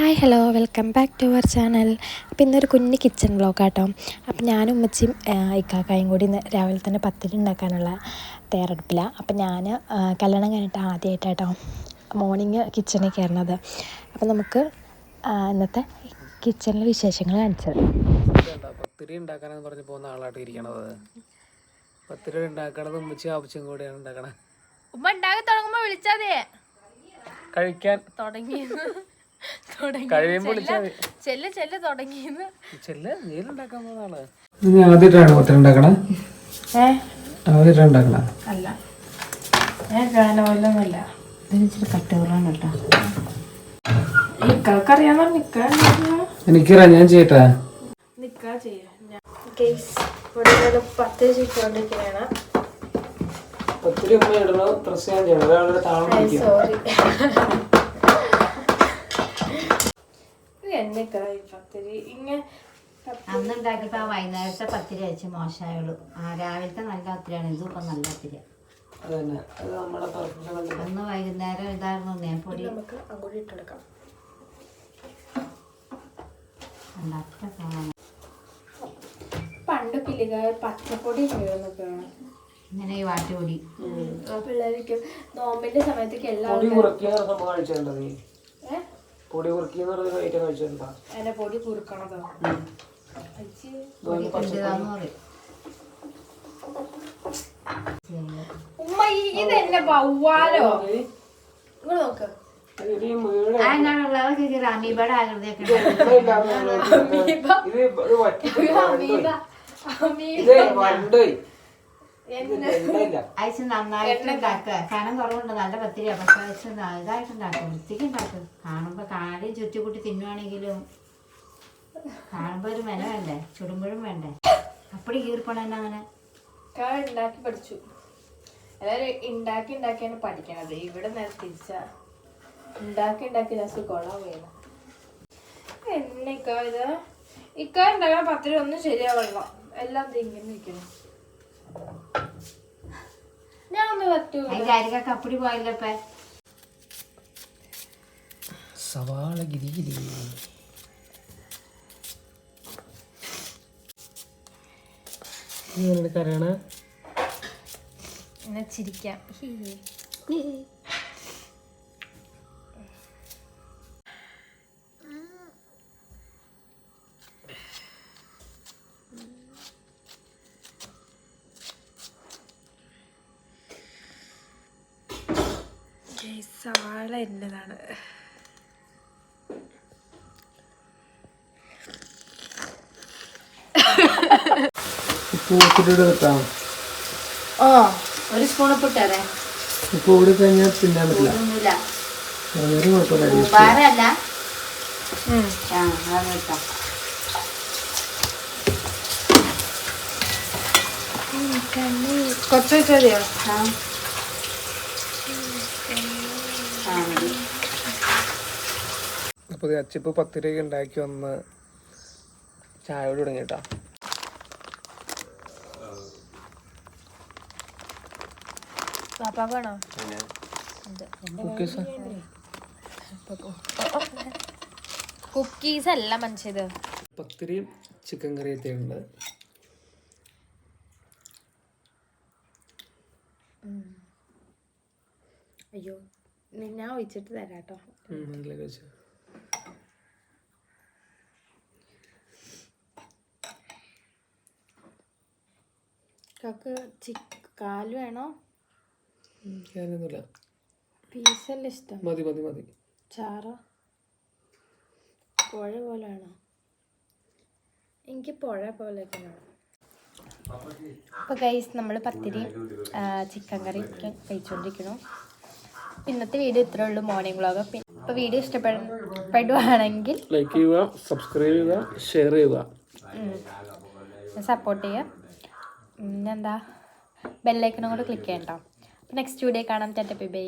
Hi hello welcome back to our channel. അപ്പോൾ ഇന്നൊരു കുഞ്ഞ് കിച്ചൺ വ്ളോഗാട്ടോ അപ്പോൾ ഞാനും ഉമ്മച്ചിയും ഇക്കാക്കായും കൂടി ഇന്ന് രാവിലെ തന്നെ പത്തിരി ഉണ്ടാക്കാനുള്ള തയ്യാറെടുപ്പിലാണ് അപ്പോൾ ഞാൻ കല്യാണം കഴിഞ്ഞിട്ട് ആദ്യമായിട്ടാട്ടോ മോർണിംഗ് കിച്ചണിൽ കയറുന്നത്. അപ്പോൾ നമുക്ക് ഇന്നത്തെ കിച്ചണിലെ വിശേഷങ്ങൾ കാണിച്ചത്? പത്തിരി ഉണ്ടാക്കാനെന്ന് പറഞ്ഞ് പോകുന്ന ആളായിട്ട് ഇരിക്കണത് പത്തിരി ഉണ്ടാക്കണത് ഉമ്മച്ചി ആവശ്യം കൂടിയാണ് ഉണ്ടാക്കണത്. ഉമ്മ ഉണ്ടാക്കി തുടങ്ങുമ്പോൾ വിളിച്ചാതേ കഴിക്കാൻ. തുടങ്ങി. കഴിയുമ്പോൾ ചെല്ല് ചെല്ല് തുടങ്ങിന്ന് ചെല്ല് നീലുണ്ടാക്കാൻ പോകുന്ന ആൾ നീ ആദ്യമായിട്ടാണ് പത്തിരി ഉണ്ടാക്കണേ. ആദ്യമായിട്ടാണ് ഉണ്ടാക്കണേ. അല്ല. ഞാൻ ഗാനമല്ലൊന്നുമല്ല ഇതിനിച്ചിരി കട്ടുകളാണ് കേട്ടോ നിക്കറിയാന്നോ നിക്ക എനിക്കറിയാം ഞാൻ ചെയ്യട്ടെ? നിക്കാ ചെയ്യാം. പത്ത് ചുറ്റോണ്ടിരിക്കുകയാണ് ഒത്തിരി ഉമ്മ ഇടണോ? ഡ്രസ്സ് ഞാൻ ചെയ്യണം അതാണ് താഴെ സോറി എന്നൊക്കെ പത്തിരി. ഇങ്ങനെ അന്ന് ഉണ്ടാക്കിയപ്പോ ആ വൈകുന്നേരത്തെ പത്തിരി അയച്ച് മോശമായുള്ളൂ. ആ രാവിലത്തെ നല്ല പത്തിരിയാണ്. ഇതും ഇപ്പം നല്ല പത്തിരി അന്ന് വൈകുന്നേരം ഇതായിരുന്നു നേപ്പൊടി നമുക്ക് അങ്ങോട്ട് ഇട്ടെടുക്കാം. പണ്ട് പിള്ളേർ പച്ചപ്പൊടി ഇങ്ങനെ ഈ വാട്ടുപൊടി. ആ പിള്ളേർക്ക് നോമ്പിന്റെ സമയത്തേക്ക് എല്ലാ പൊടി കുറുക്കി എന്ന് പറയുന്ന ഐറ്റം കഴിച്ചിട്ടുണ്ടോ? അതിന്റെ പൊടി കുറുക്കണതോ. ഉമ്മ ഈ- ഇത് എന്നെ വവ്വാലോ? ഇങ്ങോട്ട് നോക്ക്. അമീബയുടെ ആകൃതിയൊക്കെ അമീബ. അമീബ അമീബ ഇത് വരണ്ടോയി ഇല്ല അയച്ച് നന്നായിട്ട് ഉണ്ടാക്കുക കനം കുറവുണ്ട്. നല്ല പത്തിരിയാ പക്ഷെ അയച്ച് ഇതായിട്ട് ഉണ്ടാക്കും വൃത്തിക്ക് ഉണ്ടാക്കും കാണുമ്പോ കാര്യം ചുറ്റിക്കുട്ടി തിന്നുവാണെങ്കിലും കാണുമ്പോ ഒരു മെന വേണ്ടേ ചുടുമ്പോഴും വേണ്ടേ? അപ്പടി കീർപ്പണ അങ്ങനെ? കാ ഉണ്ടാക്കി പഠിച്ചു. എല്ലാരും ഉണ്ടാക്കി ഉണ്ടാക്കിയാണ് പഠിക്കണത്. ഇവിടെ നേരെ തിരിച്ച. ഉണ്ടാക്കി ഉണ്ടാക്കി കൊള്ളാൻ വീണ? എന്നെ ഇക്കാ ഇത് ഇക്കാ ഉണ്ടാക്കണ പത്തിരി ഒന്നും ശരിയാവണം എല്ലാം ഇങ്ങനെ ഇരിക്കണം ഞാൻ ഒന്ന് പറ്റൂ അതിന്റെ അരികൊക്കെ അപ്പടി പോയല്ലോ സവാള ഗിരി ഗിരി നീ എന്നോട് കരയണ ചിരിക്കാം. സവാള എന്നതാണ് കൊച്ചോ ഓ ഒരു സ്പൂൺ ഉപ്പ് കൂടി കഴിഞ്ഞാൽ തിന്നാൻ പറ്റില്ല. കുഴപ്പമില്ല കുറച്ച് മതി അപ്പോൾ അച്ചിപ്പ് പത്തിരിയൊക്കെ ഉണ്ടാക്കി വന്ന് ചായ കൂടി തുടങ്ങി കേട്ടോ പാപ്പാക്കാണോ കുക്കീസ് അല്ല മനുഷ്യത് പത്തിരിയും ചിക്കൻ കറി എത്തിയിട്ടുണ്ട് അയ്യോ. ഞാൻ ഒഴിച്ചിട്ട് തരാം കേട്ടോ കക്ക് ചി ചിക്ക് കാൽ വേണോ? പീസല്ല ഇഷ്ടം? മതി മതി മതി. ചാറോ? പുഴ പോലെ വേണോ എനിക്ക് പുഴ പോലെ വേണം. അപ്പോൾ ഗൈസ് നമ്മൾ പത്തിരി ചിക്കൻ കറി ഒക്കെ കഴിച്ചുകൊണ്ടിരിക്കണം ഇന്നത്തെ വീഡിയോ ഇത്രേ ഉള്ളൂ. മോർണിംഗ് വ്ളോഗ് ഇപ്പോൾ വീഡിയോ ഇഷ്ടപ്പെടുവാണെങ്കിൽ ലൈക്ക് ചെയ്യുക സബ്സ്ക്രൈബ് ചെയ്യുക ഷെയർ ചെയ്യുക. സപ്പോർട്ട് ചെയ്യുക. പിന്നെന്താ ബെല്ലൈക്കനും കൂടെ ക്ലിക്ക് ചെയ്യണ്ടോ അപ്പോൾ നെക്സ്റ്റ് വീഡിയോ കാണാം. ടാറ്റ ബൈ